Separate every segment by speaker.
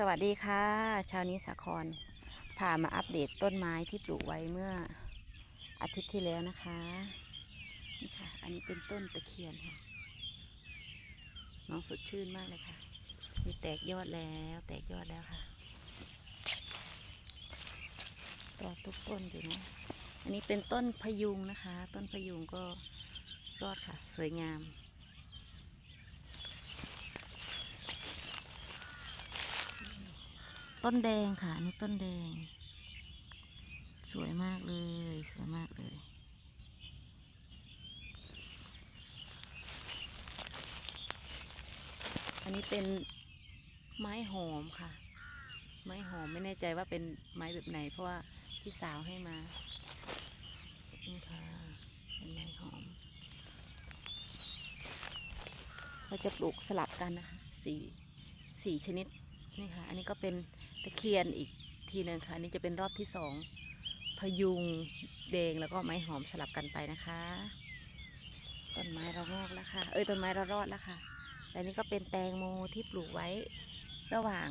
Speaker 1: สวัสดีค่ะ ชาวนิสาครพามาอัปเดตต้นไม้ที่ปลูกไว้เมื่ออาทิตย์ที่แล้วนะคะนี่ค่ะ อันนี้เป็นต้นตะเคียนค่ะ น้องสดชื่นมากเลยค่ะมีแตกยอดแล้ว แตกยอดแล้วค่ะรอดทุกต้นอยู่นะอันนี้เป็นต้นพยุงนะคะ ต้นพยุงก็รอดค่ะ สวยงาม ต้นแดงค่ะนนี่ต้นแดง สวยมากเลย สวยมากเลย อันนี้เป็นไม้หอมค่ะ ไม้หอมไม่แน่ใจว่าเป็นไม้แบบไหน เพราะว่าพี่สาวให้มานี่ค่ะเป็นไม้หอม เราจะปลูกสลับกันนะคะสี่สี่ชนิด นี่ค่ะ อันนี้ก็เป็นตะเคียนอีกทีหนึ่งค่ะ อันนี้จะเป็นรอบที่สองพยุงแดงแล้วก็ไม้หอมสลับกันไปนะคะ ต้นไม้เรางอกแล้วค่ะ เอ้ยต้นไม้เรารอดแล้วค่ะแต่นี่ก็เป็นแตงโมที่ปลูกไว้ระหว่าง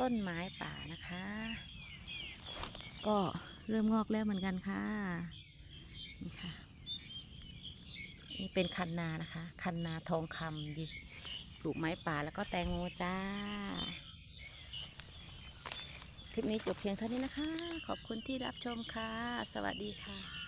Speaker 1: ต้นไม้ป่านะคะ ก็เริ่มงอกแล้วเหมือนกันค่ะนี่ค่ะ นี่เป็นคันนานะคะ คันนาทองคำดิ ลูกไม้ป่าแล้วก็แตงโมจ้า คลิปนี้จบเพียงเท่านี้นะคะ ขอบคุณที่รับชมค่ะ สวัสดีค่ะ